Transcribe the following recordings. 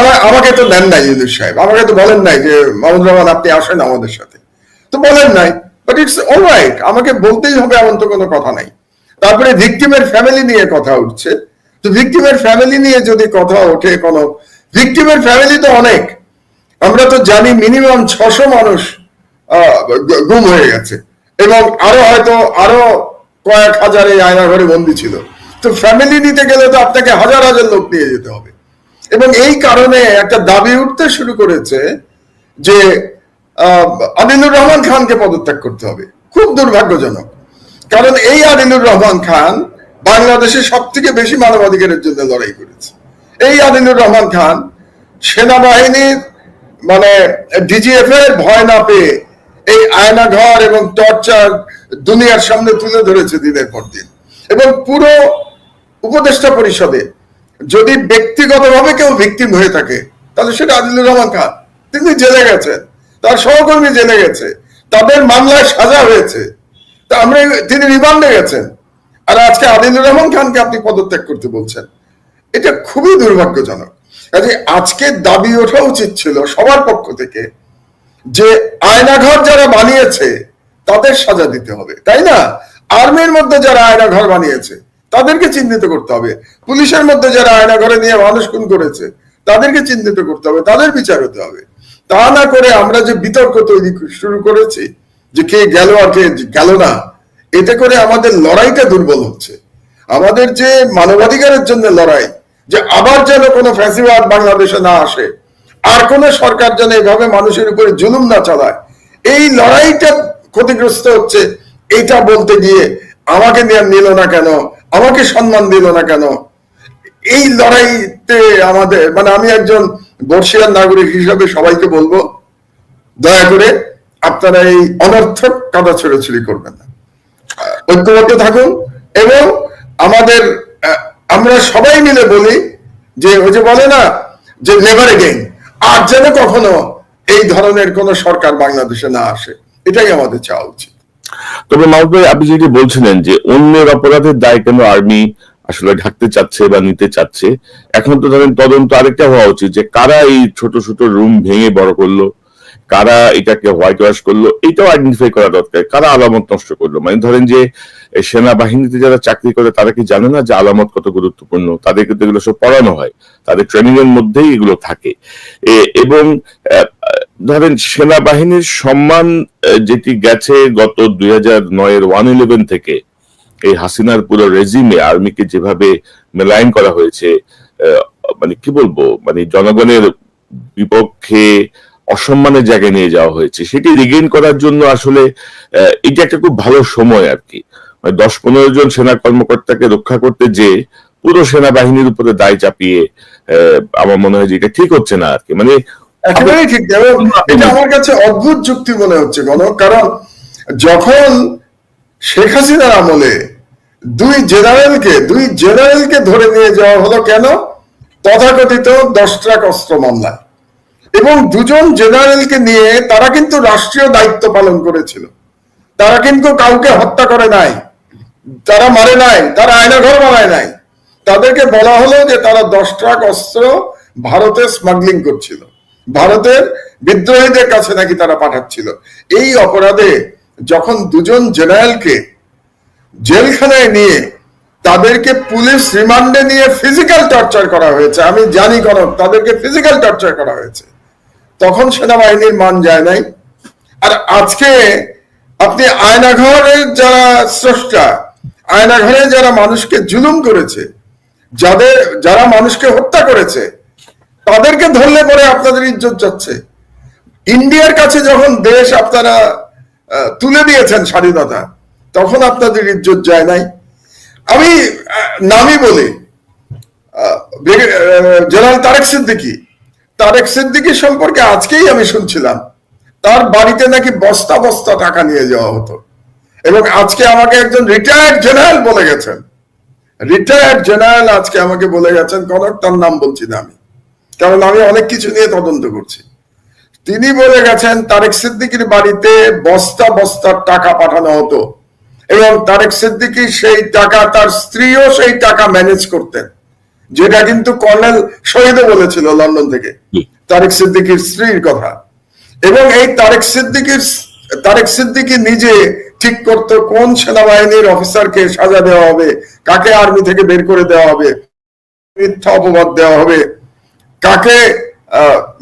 আমা- আমাকে তো দেন নাই ইউনুস সাহেব। আমাকে তো বলেন নাই যে মাহমুদ রহমান, আপনি আসেন আমাদের সাথে। তো বলেন নাই। বাট ইটস অল রাইট আমাকে বলতেই হবে এমন তো কোনো কথা নাই। তারপরে ভিকটিমের ফ্যামিলি নিয়ে কথা উঠছে। তো ভিকটিমের ফ্যামিলি নিয়ে যদি কথা ওঠে কোনো, ভিকটিমের ফ্যামিলি তো অনেক। আমরা তো জানি মিনিমাম ছশো মানুষ গুম হয়ে গেছে। এবং আরও হয়তো, আরও কয়েক হাজার এই আয়না ঘরে বন্দি ছিল। তো ফ্যামিলি নিতে গেলে তো আপনাকে হাজার হাজার লোক নিয়ে যেতে হবে। এবং এই কারণে একটা দাবি উঠতে শুরু করেছে যে আদিলুর রহমান খানকে পদত্যাগ করতে হবে। খুব দুর্ভাগ্যজনক। কারণ এই আদিলুর রহমান খান বাংলাদেশে সব থেকে বেশি মানবাধিকারের জন্য লড়াই করেছে। এই আদিলুর রহমান খান সেনাবাহিনীর মানে ডিজিএফ এর ভয় না পেয়ে এই আয়নাঘর এবং টর্চার দুনিয়ার সামনে তুলে ধরেছে দিনের পর দিন। এবং পুরো উপদেষ্টা পরিষদে যদি ব্যক্তিগতভাবে কেউ ভিকটিম হয়ে থাকে, তাহলে সেটা আদিলুর রহমান খান। তিনি জেলে গেছেন। তার সহকর্মী জেলে গেছে। তাদের মামলায় সাজা হয়েছে। তা আমরা তিনি রিমান্ডে গেছেন। আর আজকে আদিলুর রহমান খানকে আপনি পদত্যাগ করতে বলছেন। এটা খুবই দুর্ভাগ্যজনক। কাজে আজকে দাবি ওঠা উচিত ছিল সবার পক্ষ থেকে যে আয়নাঘর যারা বানিয়েছে, তাদের সাজা দিতে হবে। তাই না? আর্মির মধ্যে যারা আয়নাঘর বানিয়েছে তাদেরকে চিহ্নিত করতে হবে। পুলিশের মধ্যে যারা আয়নাঘরে নিয়ে মানুষ খুন করেছে, তাদেরকে চিহ্নিত করতে হবে, তাদের বিচার হতে হবে। তা না করে আমরা যে বিতর্ক তৈরি শুরু করেছি, যে কে গেল আর কে গেল না, এতে করে আমাদের লড়াইটা দুর্বল হচ্ছে। আমাদের যে মানবাধিকারের জন্য লড়াই, যে আবার যেন কোনো ফ্যাসিবাদ বাংলাদেশে না আসে, আর কোন সরকার যেন এভাবে মানুষের উপরে জুলুম না চালায়, এই লড়াইটা ক্ষতিগ্রস্ত হচ্ছে, এইটা বলতে গিয়ে আমাকে নিয়ে নিল না কেন? আমাকে সম্মান দিল না কেন? এই লড়াইতে আমাদের মানে আমি একজন বর্ষিয়ান নাগরিক হিসাবে সবাইকে বলব, দয়া করে আপনারা এই অনর্থক কাদা ছেড়েছড়ি করবেন না। ঐক্যবদ্ধ থাকুন এবং আমাদের আমরা সবাই মিলে বলি যে, ওই যে বলে না, যে নেভার এগেইন আর যেন কখনো এই ধরনের কোন সরকার বাংলাদেশে না আসে, এটাই আমাদের চাওয়া উচিত। তবে মাহবুব ভাই আপনি যেটি বলছিলেন যে অন্যের অপরাধের দায় কেন আর্মি আসলে ঢাকতে চাচ্ছে বা নিতে চাচ্ছে, এখন তো ধরেন তদন্ত আরেকটা হওয়া উচিত যে কারা এই ছোট ছোট রুম ভেঙে বড় করল, কারা এটাকে হোয়াইট ওয়াশ করল, এটাও আইডেন্টিফাই করা দরকার, কারা আলামত নষ্ট করল? মানে ধরেন যে সেনাবাহিনীতে যারা চাকরি করে তারা কি জানে না যে আলামত কত গুরুত্বপূর্ণ? তাদেরকে তো এগুলো সব পড়ানো হয়, তাদের ট্রেনিং এর মধ্যেই এগুলো থাকে। এবং ধরেন সেনাবাহিনীর সম্মান যেটি গেছে গত দুই হাজার নয়ের ওয়ান ইলেভেন থেকে, এই হাসিনার পুরো রেজিমে, আর্মিকে যেভাবে মেলাইন করা হয়েছে মানে কি বলব মানে জনগণের বিপক্ষে অসম্মানের জায়গায় নিয়ে যাওয়া হয়েছে, সেটি রিগেইন করার জন্য আসলে এটা একটা খুব ভালো সময় আর কি। মানে দশ পনেরো জন সেনা কর্মকর্তাকে রক্ষা করতে যে পুরো সেনাবাহিনীর উপরে দায় চাপিয়ে আমার মনে হয় যে এটা ঠিক হচ্ছে না আর কি। মানে একেবারেই ঠিক এটা আমার কাছে অদ্ভুত যুক্তি মনে হচ্ছে গণ কারণ যখন শেখ হাসিনার আমলে দুই জেনারেলকে দুই জেনারেলকে ধরে নিয়ে যাওয়া হলো কেন? তথাকথিত দশ ট্রাক অস্ত্র মামলায়। এবং দুজন জেনারেলকে নিয়ে তারা কিন্তু রাষ্ট্রীয় দায়িত্ব পালন করেছিল। তারা কিন্তু কাউকে হত্যা করে নাই তারা মারে নাই তারা আয়নাঘর বানায় নাই। তাদেরকে বলা হলো যে তারা দশ ট্রাক অস্ত্র ভারতে স্মাগলিং করছিল। ভারতের বিদ্রোহীদের কাছে নাকি তারা পাঠাচ্ছিল। এই অপরাধে যখন দুজন জেনারেলকে জেলখানায় নিয়ে তাদেরকে পুলিশ রিমান্ডে নিয়ে ফিজিক্যাল টর্চার করা হয়েছে, আমি জানি কনক, তাদেরকে ফিজিক্যাল টর্চার করা হয়েছে, তখন সেনাবাহিনীর মান যায় নাই। আর আজকে আপনি আয়নাঘরের যারা স্রষ্টা আয়নাঘরে যারা মানুষকে জুলুম করেছে, যাদের, যারা মানুষকে হত্যা করেছে তাদেরকে ধরলে পরে আপনাদের ইজ্জত যাচ্ছে। ইন্ডিয়ার কাছে যখন দেশ আপনারা তুলে দিয়েছেন স্বাধীনতা, তখন আপনাদের ইজ্জত যায় নাই। আমি নামই বলি জেনারেল তারেক সিদ্দিকি। তারেক সিদ্দিকী সম্পর্কে আজকেই আমি শুনছিলাম, তার বাড়িতে নাকি বস্তা বস্তা টাকা নিয়ে যাওয়া হতো। এবং আজকে আমাকে একজন রিটায়ার্ড জেনারেল বলে গেছেন। রিটায়ার্ড জেনারেল আজকে আমাকে বলে গেছেন, কনক, তার নাম বলছি না আমি। কারণ আমি অনেক কিছু নিয়ে তদন্ত করছি। তিনি বলে গেছেন তারেক সিদ্দিকির বাড়িতে বস্তা বস্তার টাকা পাঠানো হতো এবং তারেক সিদ্দিকি সেই টাকা তার স্ত্রীও সেই টাকা ম্যানেজ করতেন যেটা কিন্তু কর্নেল শহীদও বলেছিল লন্ডন থেকে তারেক সিদ্দিকীর স্ত্রীর কথা। এবং এই তারেক সিদ্দিকীর তারেক সিদ্দিকী নিজে ঠিক করতো কোন সেনাবাহিনীর অফিসারকে সাজা দেওয়া হবে কাকে আর্মি থেকে বের করে দেওয়া হবে মিথ্যা অপবাদ দেওয়া হবে। কাকে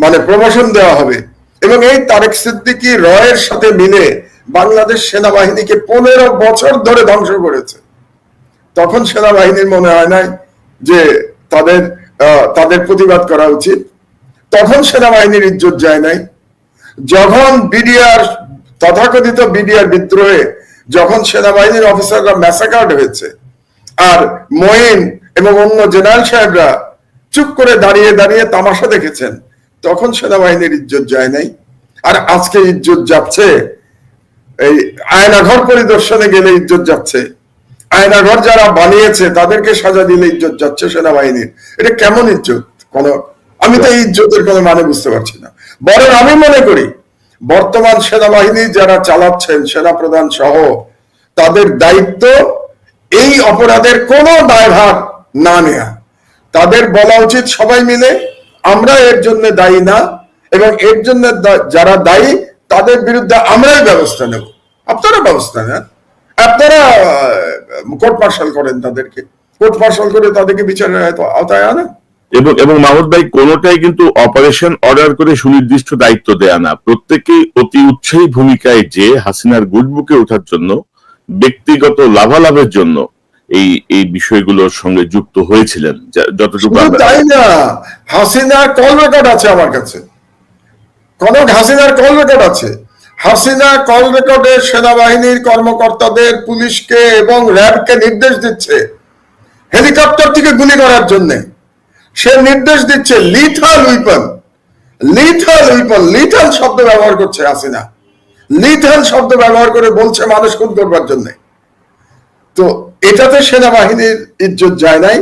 মানে প্রমোশন দেওয়া হবে? এবং এই তারেক সিদ্দিকী রয়ের সাথে মিলে বাংলাদেশ সেনাবাহিনীকে পনেরো বছর ধরে ধ্বংস করেছে। তখন সেনাবাহিনীর মনে হয় নাই যে তাদের তাদের প্রতিবাদ করা উচিত। তখন সেনাবাহিনীর ইজ্জত যায় নাই। যখন বিডিআর, তথাকথিত বিডিআর বিদ্রোহে যখন সেনাবাহিনীর অফিসাররা ম্যাসাকার্ড হয়েছে, আর মঈন এবং অন্য জেনারেল সাহেবরা চুপ করে দাঁড়িয়ে দাঁড়িয়ে তামাশা দেখেছেন। তখন সেনাবাহিনীর ইজ্জত যায় নাই। আর আজকে ইজ্জত যাচ্ছে। এই আয়নাঘর পরিদর্শনে গেলে ইজ্জত যাচ্ছে। আয়নাঘর যারা বানিয়েছে, তাদেরকে সাজা দিলে ইজ্জত যাচ্ছে সেনাবাহিনীর। এটা কেমন ইজ্জত? কোন আমি তো এই ইজ্জতের কোনো মানে বুঝতে পারছি না। বরং আমি মনে করি, বর্তমান সেনাবাহিনী যারা চালাচ্ছেন, সেনাপ্রধান সহ, তাদের দায়িত্ব এই অপরাধের কোনো দায়ভার না নেয়া। তাদের বলা উচিত সবাই মিলে আমরা এর জন্য দায়ী না, এবং এর জন্য যারা দায়ী, তাদের বিরুদ্ধে আমরাই ব্যবস্থা নেব। আপনারা ব্যবস্থা নেন। আপনারা কোর্ট মার্শাল করেন তাদেরকে। কোর্ট মার্শাল করে তাদেরকে বিচারের আওতায় আনেন। এবং এবং মাহমুদ ভাই, কোনোটাই কিন্তু অপারেশন অর্ডার করে সুনির্দিষ্ট দায়িত্ব দেয়া না। প্রত্যেকেই অতি উৎসাহী ভূমিকায় যে হাসিনার গুডবুকে ওঠার জন্য, ব্যক্তিগত লাভালাভের জন্য এই এই বিষয়গুলোর সঙ্গে যুক্ত হয়েছিলেন যতটুকু তাই না হাসিনার কল রেকর্ড আছে আমার কাছে। কনক হাসিনার কল রেকর্ড আছে। হাসিনা কল রেকর্ডে সেনাবাহিনীর কর্মকর্তাদের পুলিশকে এবং র্যাবকে নির্দেশ দিচ্ছে হেলিকপ্টার থেকে গুলি করার জন্য। সে নির্দেশ দিচ্ছে lethal weapon lethal weapon lethal শব্দ ব্যবহার করছে হাসিনা। লিথাল শব্দ ব্যবহার করে বলছে মানুষ খুন করবার জন্যে। তো এটাতে সেনাবাহিনীর ইজ্জত যায় নাই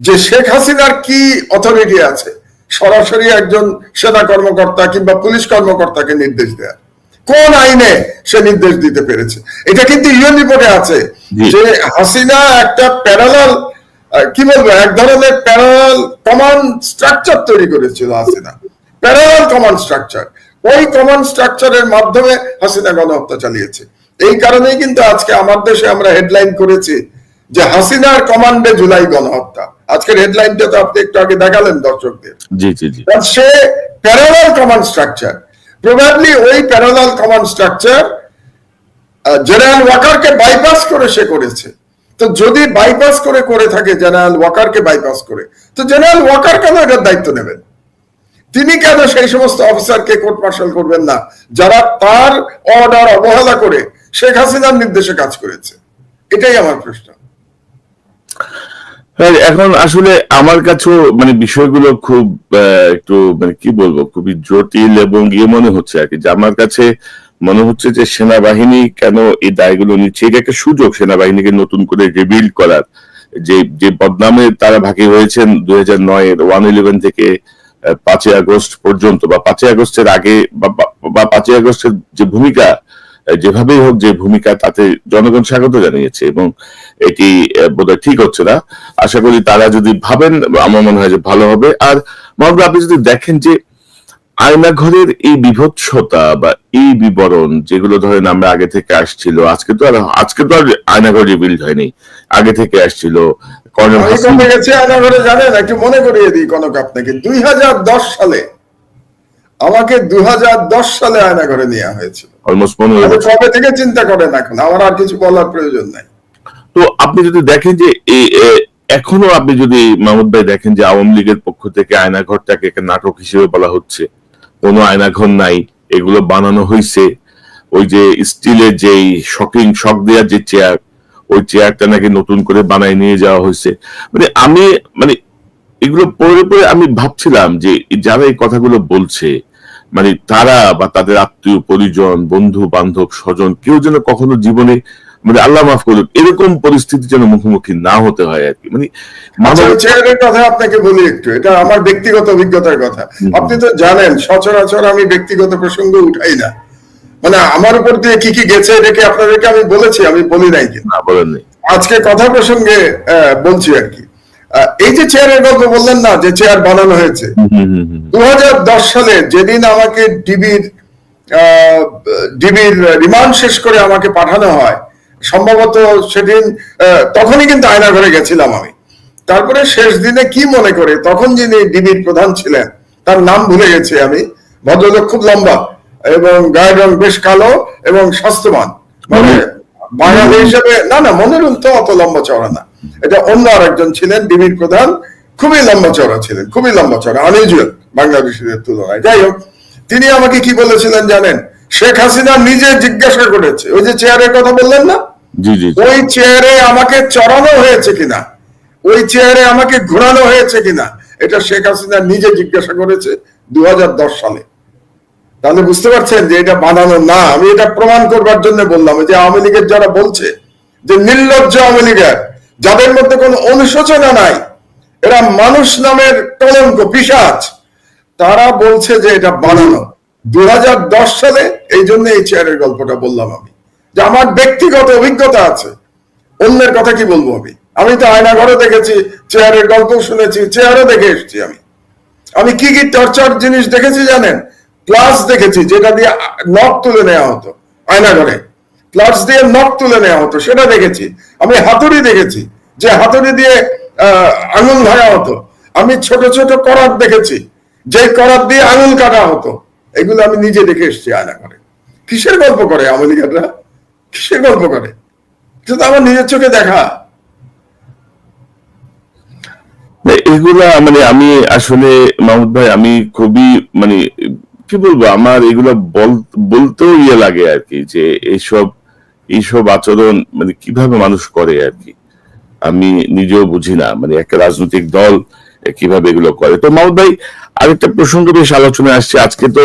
যে শেখ হাসিনার কি অথরিটি আছে? সরাসরি একজন সেনা কর্মকর্তা কিংবা পুলিশ কর্মকর্তাকে নির্দেশ দেয়া। কোন আইনে সে নির্দেশ দিতে পেরেছে? এটা কিন্তু ইউএন রিপোর্টে আছে যে হাসিনা একটা প্যারালাল কি বলব এক ধরনের প্যারালাল কমান্ড স্ট্রাকচার তৈরি করেছিল হাসিনা। প্যারালাল কমান্ড স্ট্রাকচার ওই কমান্ড স্ট্রাকচারের মাধ্যমে হাসিনা গণহত্যা চালিয়েছে। এই কারণেই কিন্তু আজকে আমার দেশে আমরা হেডলাইন করেছি যে হাসিনার কমান্ডে জুলাই গণহত্যা। আজকের হেডলাইনটা তো আপনি একটু আগে দেখালেন দর্শকদের। জি জি জি। সে প্যারালাল কমান্ড স্ট্রাকচার প্রবাবলি ওই প্যারালাল কমান্ড স্ট্রাকচার জেনারেল ওয়াকারকে বাইপাস করে সে করেছে। তো যদি বাইপাস করে করে থাকে জেনারেল ওয়াকারকে বাইপাস করে তো জেনারেল ওয়াকার কেন এটার দায়িত্ব নেবেন? তিনি কেন সেই সমস্ত অফিসারকে কোর্ট মার্শাল করবেন না? যারা তার অর্ডার অবহেলা করে শেখ হাসিনার নির্দেশে কাজ করেছে। এটাই আমার প্রশ্ন। এখন আসলে আমার কাছেও মানে বিষয়গুলো খুব একটু মানে কি বলব খুবই জটিল এবং ইয়ে মনে হচ্ছে আর কি। আমার কাছে মনে হচ্ছে যে সেনাবাহিনী কেন এই দায়গুলো নিচ্ছে? এটা একটা সুযোগ সেনাবাহিনীকে নতুন করে রিবিল্ড করার। যে যে বদনামে তারা ভাগী হয়েছেন দুই হাজার নয়ের ওয়ান ইলেভেন থেকে পাঁচই আগস্ট পর্যন্ত বা পাঁচই আগস্টের আগে বা পাঁচই আগস্টের যে ভূমিকা আহ, যেভাবেই হোক যে ভূমিকা তাতে জনগণ স্বাগত জানিয়েছে এবং এটি বোধহয় ঠিক হচ্ছে না। আশা করি তারা যদি ভাবেন আমার মনে হয় যে ভালো হবে। আর মোহাম্মদ আপনি যদি দেখেন যে আয়নাঘরের এই বিভৎসতা বা এই বিবরণ যেগুলো ধরেন আমরা আগে থেকে আসছিল আজকে তো আর আজকে তো আর আয়নাঘর রিবিল্ড হয়নি। আগে থেকে আসছিল কমে আয়নাঘরে জানেন? একটু মনে করিয়ে দিই কনক আপনাকে। দুই হাজার দশ সালে আমাকে দু হাজার দশ সালে আয়নাঘরে নেওয়া হয়েছিল। কবে থেকে চিন্তা করেন এখন আমার আর কিছু বলার প্রয়োজন নাই। তো আপনি যদি দেখেন যে এই- এখনও আপনি যদি মাহমুদ ভাই দেখেন যে আওয়ামী লীগের পক্ষ থেকে আয়নাঘরটাকে একটা নাটক হিসেবে বলা হচ্ছে কোনো আয়নাঘর নাই এগুলো বানানো হয়েছে ওই যে স্টিলের যেই শকিং শক দেওয়ার যে চেয়ার ওই চেয়ারটা নাকি নতুন করে বানায় নিয়ে যাওয়া হয়েছে মানে আমি মানে এগুলো পড়ে পরে আমি ভাবছিলাম যে যারা এই কথাগুলো বলছে মানে তারা বা তাদের আত্মীয় পরিজন বন্ধু বান্ধব স্বজন কেউ যেন কখনো জীবনে মানে আল্লাহ মাফ করুক এরকম পরিস্থিতি যেন মুখোমুখি না হতে হয় আর কি। মানে আচ্ছা মানব কথা আপনাকে বলি একটু এটা আমার ব্যক্তিগত অভিজ্ঞতার কথা। আপনি তো জানেন সচরাচর আমি ব্যক্তিগত প্রসঙ্গ উঠাই না। মানে আমার উপর দিয়ে কি কি গেছে এটাকে আপনাদেরকে আমি বলেছি? আমি বলি নাই কিন্তু। না বলেন আজকে কথা প্রসঙ্গে আহ, বলছি আর কি। এই যে চেয়ারের গল্প বললেন না যে চেয়ার বানানো হয়েছে। দু সালে যেদিন আমাকে ডিবির ডিবির রিমান্ড শেষ করে আমাকে পাঠানো হয় সম্ভবত সেদিন তখনই কিন্তু আয়না ঘরে গেছিলাম আমি। তারপরে শেষ দিনে কি মনে করে তখন যিনি ডিবির প্রধান ছিলেন তার নাম ভুলে গেছি আমি ভদ্রলোক খুব লম্বা এবং গায়ের রং বেশ কালো এবং স্বাস্থ্যবান। মানে বাঙালি হিসেবে না না মনিরুল তো অত লম্বা চড়া না। এটা অন্য আরেকজন ছিলেন ডিবির প্রধান। খুবই লম্বা চড়া ছিলেন খুবই লম্বা চড়া আনইউজুয়াল বাংলাদেশিদের তুলনায়। যাই হোক তিনি আমাকে কি বলেছিলেন জানেন? শেখ হাসিনা নিজে জিজ্ঞাসা করেছে। ওই যে চেয়ারের কথা বললেন না। ওই চেয়ারে আমাকে চড়ানো হয়েছে কিনা? ওই চেয়ারে আমাকে ঘোরানো হয়েছে কিনা? এটা শেখ হাসিনা নিজে জিজ্ঞাসা করেছে দু হাজার দশ সালে। তাহলে বুঝতে পারছেন যে এটা বানানো না। আমি এটা প্রমাণ করবার জন্য বললাম যে আওয়ামী লীগের যারা বলছে যে নির্লজ্জ আওয়ামী লীগের যাদের মধ্যে কোনো অনুশোচনা নাই, এরা মানুষ নামের কলঙ্ক, পিসাচ। তারা বলছে যে এটা বানানো। দু হাজার দশ সালে এই জন্য এই চেয়ারের গল্পটা বললাম আমি। যে আমার ব্যক্তিগত অভিজ্ঞতা আছে। অন্যের কথা কি বলব আমি? আমি তো আয়না ঘরে দেখেছি চেয়ারের গল্প শুনেছি চেয়ারও দেখে এসেছি আমি। আমি কি কি টর্চার জিনিস দেখেছি জানেন? প্লাস দেখেছি, যেটা দিয়ে নখ তুলে নেওয়া হতো আয়না ঘরে দিয়ে নখ তুলে নেওয়া হতো, সেটা দেখেছি। আমি হাতুড়ি দেখেছি, যে হাতুড়ি দিয়ে আঙুল ভাঙা হতো। আমি ছোট ছোট করাত দেখেছি যে করাত দিয়ে আঙুল কাটা হতো। এগুলো আমি নিজে দেখে এসেছি আয়না ঘরে। কিসের গল্প করে আমেরিকানরা? কিসের গল্প করে? সেটা আমার নিজের চোখে দেখা। এগুলা মানে আমি আসলে, মাহমুদ ভাই, আমি খুবই মানে কি বলব, আমার এগুলা বল- বলতেও ইয়ে লাগে আর কি, যে এইসব এইসব আচরণ মানে কীভাবে মানুষ করে আর কি? আমি নিজেও বুঝি না মানে একটা রাজনৈতিক দল কীভাবে এগুলো করে। তো মাহমুদ ভাই, আরেকটা প্রসঙ্গ বেশ আলোচনায় আসছে। আজকে তো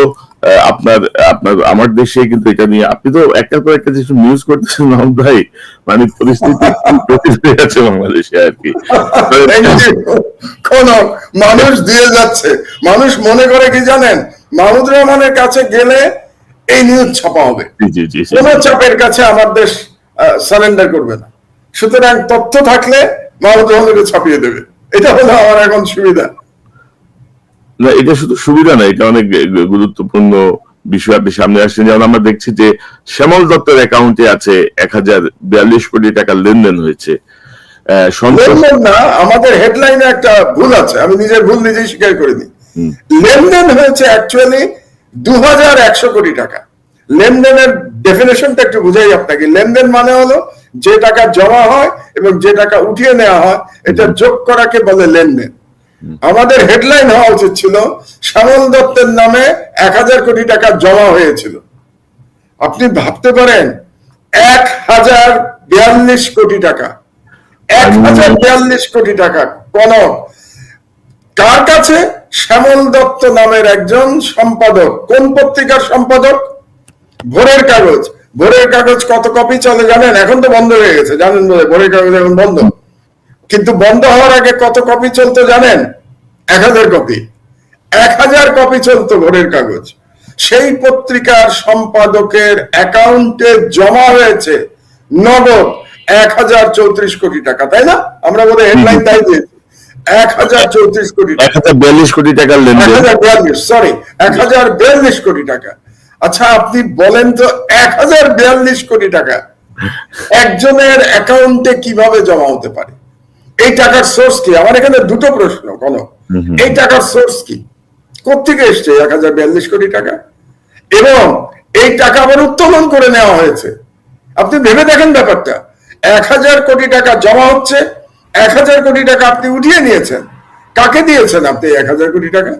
আপনার আপনার, আমার দেশে কিন্তু এটা নিয়ে আপনি তো একটা পর একটা যেসব নিউজ করতেছেন মাহমুদ ভাই মানে পরিস্থিতি আছে বাংলাদেশে আর কি। কোন মানুষ দিয়ে যাচ্ছে। মানুষ মনে করে কি জানেন? মাহমুদ রহমানের কাছে গেলে এই নিউজ ছাপা হবে। কোন চাপের কাছে আমার দেশ সারেন্ডার করবে না। সুতরাং তথ্য থাকলে মাহমুদ রহমানকে ছাপিয়ে দেবে। এটা হলো আমার এখন সুবিধা। না এটা শুধু সুবিধা না এটা অনেক গুরুত্বপূর্ণ বিষয় আপনি সামনে আসছেন। যেমন আমরা দেখছি যে শ্যামল দত্তের অ্যাকাউন্টে আছে এক হাজার বিয়াল্লিশ কোটি টাকা লেনদেন হয়েছে। লেনদেন না আমাদের হেডলাইনে একটা ভুল আছে। আমি নিজের ভুল নিজেই স্বীকার করে নিই লেনদেন হয়েছে অ্যাকচুয়ালি দু হাজার একশো কোটি টাকা। লেনদেনের ডেফিনেশনটা একটু বুঝাই আপনাকে। লেনদেন মানে হলো যে টাকা জমা হয় এবং যে টাকা উঠিয়ে নেওয়া হয়, এটা যোগ করাকে বলে লেনদেন। আমাদের হেডলাইন হওয়া উচিত ছিল, শ্যামল দত্তের নামে এক হাজার কোটি টাকা জমা হয়েছিল। আপনি ভাবতে পারেন এক হাজার বিয়াল্লিশ কোটি টাকা। এক হাজার বিয়াল্লিশ কোটি টাকা, কনক। কার কাছে? শ্যামল দত্ত নামের একজন সম্পাদক। কোন পত্রিকার সম্পাদক? ভোরের কাগজ। ভোরের কাগজ কত কপি চলে জানেন? এখন তো বন্ধ হয়ে গেছে জানেন বলে। ভোরের কাগজ এখন বন্ধ। কিন্তু বন্ধ হওয়ার আগে কত কপি চলতো জানেন? এক হাজার কপি এক হাজার কপি চলতো ভোরের কাগজ। সেই পত্রিকার সম্পাদকের অ্যাকাউন্টে জমা হয়েছে নগদ এক হাজার চৌত্রিশ কোটি টাকা তাই না? আমরা বোধহয় হেডলাইন তাই দিয়েছি। এক হাজার চৌত্রিশ কোটি টাকা। এক হাজার বিয়াল্লিশ কোটি টাকার এক হাজার বিয়াল্লিশ সরি এক হাজার বিয়াল্লিশ কোটি টাকা। আচ্ছা আপনি বলেন তো এক হাজার বিয়াল্লিশ কোটি টাকা একজনের অ্যাকাউন্টে কীভাবে জমা হতে পারে? এই টাকার সোর্স কি? আমার এখানে দুটো প্রশ্ন কোন এই টাকার সোর্স কি? কোথেকে এসছে এক হাজার বিয়াল্লিশ কোটি টাকা? এবং এই টাকা আবার উত্তোলন করে নেওয়া হয়েছে। আপনি ভেবে দেখেন ব্যাপারটা। এক হাজার কোটি টাকা জমা হচ্ছে এক হাজার কোটি টাকা আপনি উঠিয়ে নিয়েছেন। কাকে দিয়েছেন আপনি এক হাজার কোটি টাকা?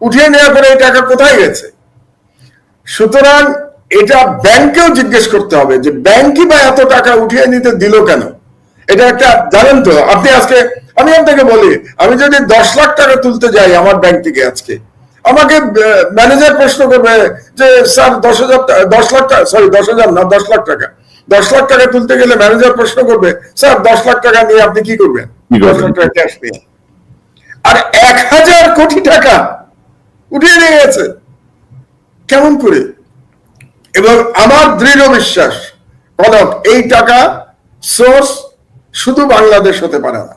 উঠিয়ে নেওয়ার পরে এই টাকা কোথায় গেছে? সুতরাং এটা ব্যাংকেও জিজ্ঞেস করতে হবে যে ব্যাংকই বা এত টাকা উঠিয়ে নিতে দিল কেন? এটা একটা জানেন তো, আপনি আজকে, আমি আপনাকে বলি, আমি যদি দশ লাখ টাকা তুলতে যাই আমার ব্যাংক থেকে আজকে, আমাকে ম্যানেজার প্রশ্ন করবে যে, স্যার, দশ হাজার দশ লাখ টাকা সরি দশ হাজার না, দশ লাখ টাকা। দশ লাখ টাকা তুলতে গেলে ম্যানেজার প্রশ্ন করবে স্যার দশ লাখ টাকা নিয়ে আপনি কি করবেন? দশ লাখ টাকা ক্যাশ নিয়ে। আর এক হাজার কোটি টাকা উঠিয়ে নিয়ে গেছে। কেমন করে? এবং আমার দৃঢ় বিশ্বাস কনক এই টাকা সোর্স শুধু বাংলাদেশ হতে পারে না।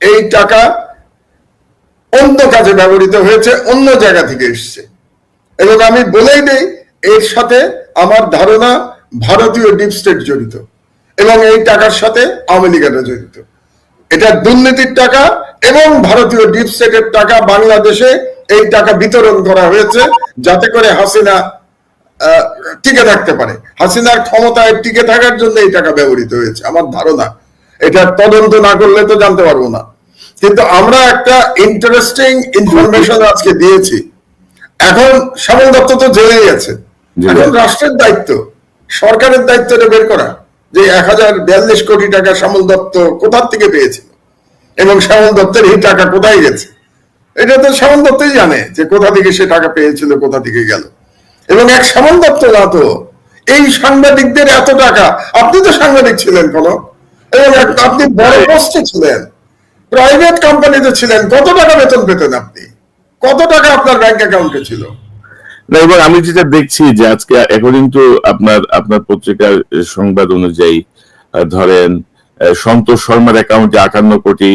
এই টাকা অন্য কাজে ব্যবহৃত হয়েছে অন্য জায়গা থেকে এসছে। এবং আমি বলেই দেই এর সাথে আমার ধারণা ভারতীয় ডিপ স্টেট জড়িত এবং এই টাকার সাথে আওয়ামী লীগেরা জড়িত। এটা দুর্নীতির টাকা এবং ভারতীয় ডিপ স্টেটের টাকা বাংলাদেশে এই টাকা বিতরণ করা হয়েছে যাতে করে হাসিনা টিকে থাকতে পারে। হাসিনার ক্ষমতায় টিকে থাকার জন্য এই টাকা ব্যবহৃত হয়েছে। আমার ধারণা এটা তদন্ত না করলে তো জানতে পারব না। কিন্তু আমরা একটা ইন্টারেস্টিং ইনফরমেশন আজকে দিয়েছি। এখন শ্যামল দত্ত তো জেলেই আছে। এখন রাষ্ট্রের দায়িত্ব। সরকারের দায়িত্ব বের করা যে এক হাজার বিয়াল্লিশ কোটি টাকা শ্যামল দত্ত কোথার থেকে পেয়েছিল? এবং শ্যামল দত্তের এই টাকা কোথায় গেছে? এটা তো শ্যামল দত্তই জানে যে কোথা থেকে সে টাকা পেয়েছিল, কোথা থেকে গেল। এবং এক শ্যামল দত্ত না তো, এই সাংবাদিকদের এত টাকা, আপনি তো সাংবাদিক ছিলেন কোন? এবং আপনি বড় পোস্টে ছিলেন, প্রাইভেট কোম্পানিতে ছিলেন, কত টাকা বেতন পেতেন আপনি? কত টাকা আপনার ব্যাংক অ্যাকাউন্টে ছিল? না এবার আমি যেটা দেখছি যে আজকে অ্যাকর্ডিং টু আপনার আপনার পত্রিকার সংবাদ অনুযায়ী ধরেন সন্তোষ শর্মার অ্যাকাউন্টে আটান্ন কোটি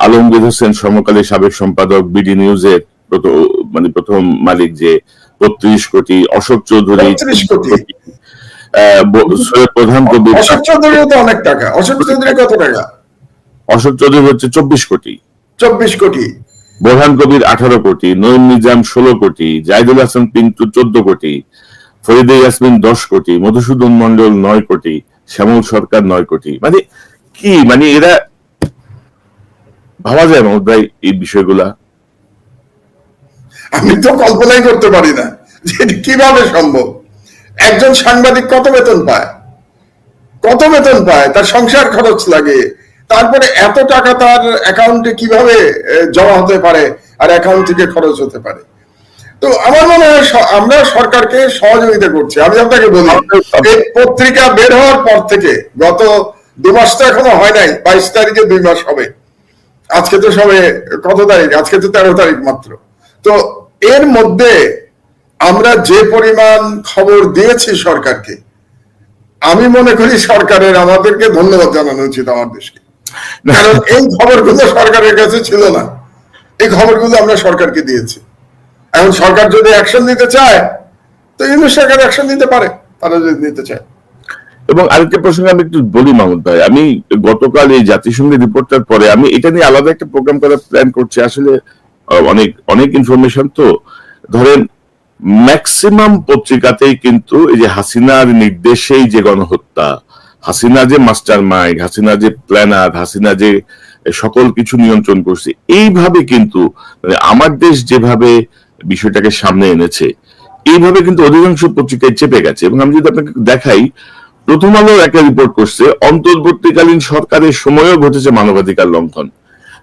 আলমগীর হোসেন সমকালী সাবেক সম্পাদক বিডি নিউজের মানে প্রথম মালিক যে বত্রিশ কোটি অশোক চৌধুরী কোটি। আহ, ব- সৈয়দ প্রধান কবি অশোক চৌধুরীও তো অনেক টাকা। অশোক চৌধুরী কত টাকা? অশোক চৌধুরী হচ্ছে চব্বিশ কোটি। চব্বিশ কোটি। বোরহান কবির আঠারো কোটি নঈম নিজাম ষোলো কোটি, জাহিদুল হাসান পিন্টু চোদ্দ কোটি, ফরিদে ইয়াসমিন দশ কোটি, মধুসূদন মন্ডল নয় কোটি, শ্যামল সরকার নয় কোটি। মানে কি? মানে এরা ভাবা যায় মহম্মদ ভাই এই বিষয়গুলা। আমি তো কল্পনাই করতে পারি না যে কীভাবে সম্ভব। একজন সাংবাদিক কত বেতন পায়? কত বেতন পায়? তার সংসার খরচ লাগে। তারপরে এত টাকা তার অ্যাকাউন্টে কীভাবে জমা হতে পারে আর অ্যাকাউন্ট থেকে খরচ হতে পারে? তো আমার মনে হয় আমরা সরকারকে সহযোগিতা করছি। আমি আপনাকে বলি পত্রিকা বের হওয়ার পর থেকে গত দু মাস তো এখনও হয় নাই বাইশ তারিখে দুই মাস হবে। আজকে তো সবে কত তারিখ? আজকে তো তেরো তারিখ মাত্র। তো এর মধ্যে আমরা যে পরিমাণ খবর দিয়েছি সরকারকে আমি মনে করি সরকারের আমাদেরকে ধন্যবাদ জানানো উচিত আমার দেশকে। কারণ এই খবরগুলো সরকারের কাছে ছিল না। এই খবরগুলো আমরা সরকারকে দিয়েছি। এখন সরকার যদি অ্যাকশন নিতে চায় তো ইউনিট সরকার অ্যাকশন নিতে পারে তারা যদি নিতে চায়। এবং আরেকটা প্রসঙ্গে আমি একটু বলি মাহমুদ ভাই আমি গতকাল এই জাতিসংঘের রিপোর্টটার পরে আমি এটা নিয়ে আলাদা একটা প্রোগ্রাম করার প্ল্যান করছি। আসলে অনেক অনেক ইনফরমেশন তো। ধরেন ম্যাক্সিমাম পত্রিকাতেই কিন্তু এই যে হাসিনার নির্দেশেই যে গণহত্যা হাসিনা যে মাস্টার মাইন্ড হাসিনা যে প্ল্যানার, হাসিনা যে সকল কিছু নিয়ন্ত্রণ করছে, এইভাবে কিন্তু মানে আমার দেশ যেভাবে বিষয়টাকে সামনে এনেছে, এইভাবে কিন্তু অধিকাংশ পত্রিকায় চেপে গেছে। এবং আমি যদি আপনাকে দেখাই, প্রথম আলো একটা রিপোর্ট করছে, অন্তর্বর্তীকালীন সরকারের সময়ও ঘটেছে মানবাধিকার লঙ্ঘন।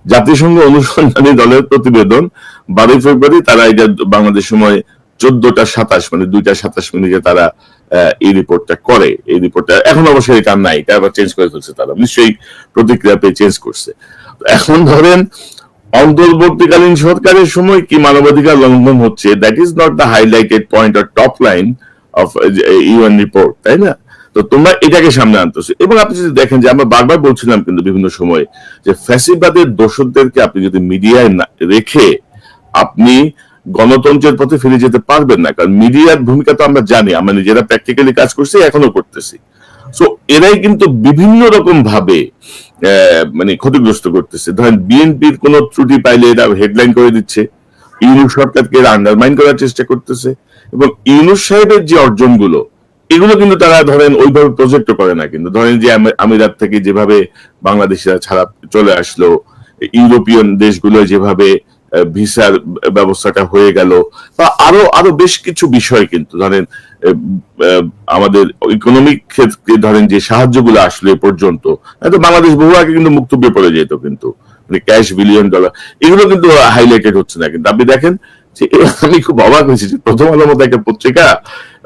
জাতিসংঘ অনুসন্ধানী দলের প্রতিবেদন, বারোই ফেব্রুয়ারি তারা এটা বাংলাদেশ সময় চোদ্দটা সাতাশ মানে দুইটা সাতাশ মিনিটে তারা এই রিপোর্টটা করে। এই রিপোর্টটা এখন অবশ্যই এটা নাই, এটা আবার চেঞ্জ করে ফেলছে তারা। নিশ্চয়ই প্রতিক্রিয়া পেয়ে চেঞ্জ করছে। এখন ধরেন, অন্তর্বর্তীকালীন সরকারের সময় কি মানবাধিকার লঙ্ঘন হচ্ছে? That is not the highlighted point or top line of UN report তাই না? তো তোমরা এটাকে সামনে আনতেছো। এবং আপনি যদি দেখেন যে আমরা বারবার বলছিলাম কিন্তু বিভিন্ন সময়ে যে ফ্যাসিবাদের দোষরদেরকে আপনি যদি মিডিয়ায় রেখে আপনি গণতন্ত্রের পথে ফিরে যেতে পারবেন না কারণ মিডিয়ার ভূমিকা তো আমরা জানি আমরা নিজেরা প্র্যাকটিক্যালি কাজ করছি এখনও করতেছি। সো এরাই কিন্তু বিভিন্ন রকম ভাবে মানে ক্ষতিগ্রস্ত করতেছে। ধরেন বিএনপির কোন ত্রুটি পাইলে এরা হেডলাইন করে দিচ্ছে ইউনুস সরকারকে এরা আন্ডারমাইন করার চেষ্টা করতেছে এবং ইউনুস সাহেবের যে অর্জনগুলো এগুলো কিন্তু তারা ধরেন ওইভাবে প্রজেক্ট করে না কিন্তু। ধরেন যে আমিরাত থেকে যেভাবে বাংলাদেশিরা ছাড়া চলে আসলো ইউরোপিয়ান দেশগুলো যেভাবে আহ, ভিসার ব্যবস্থাটা হয়ে গেল। বা আরও আরও বেশ কিছু বিষয় কিন্তু ধরেন আমাদের ইকোনমিক ক্ষেত্রে ধরেন যে সাহায্যগুলো আসলো এ পর্যন্ত বাংলাদেশ বহু আগে কিন্তু মুক্তব্য পড়ে যেত কিন্তু। মানে ক্যাশ বিলিয়ন ডলার এগুলো কিন্তু হাইলাইটেড হচ্ছে না। কিন্তু আপনি দেখেন যে আমি খুব অবাক হয়েছি যে প্রথম আলোর মতো একটা পত্রিকা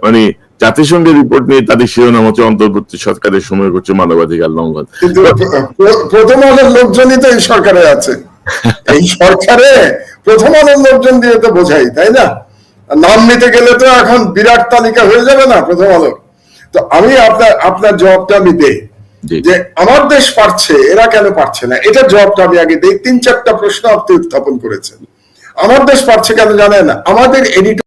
মানে জাতিসংঘের রিপোর্ট নিয়ে তাদের শিরোনাম হচ্ছে অন্তর্বর্তী সরকারের সময় করছে মানবাধিকার লঙ্ঘন। প্রথম আলোর লোকজনই তো এই সরকারে আছে। এই সরকারে প্রথম আনন্দ অর্জন দিয়ে তো বোঝাই তাই না? নাম নিতে গেলে তো এখন বিরাট তালিকা হয়ে যাবে না প্রথম আলো। তো আমি আপনার আপনার জবাবটা আমি দেই। যে আমার দেশ পারছে এরা কেন পারছে না? এটা জবাবটা আমি আগে দেই। তিন চারটা প্রশ্ন আপনি উত্থাপন করেছেন। আমার দেশ পারছে কেন জানেন আমাদের এডিটর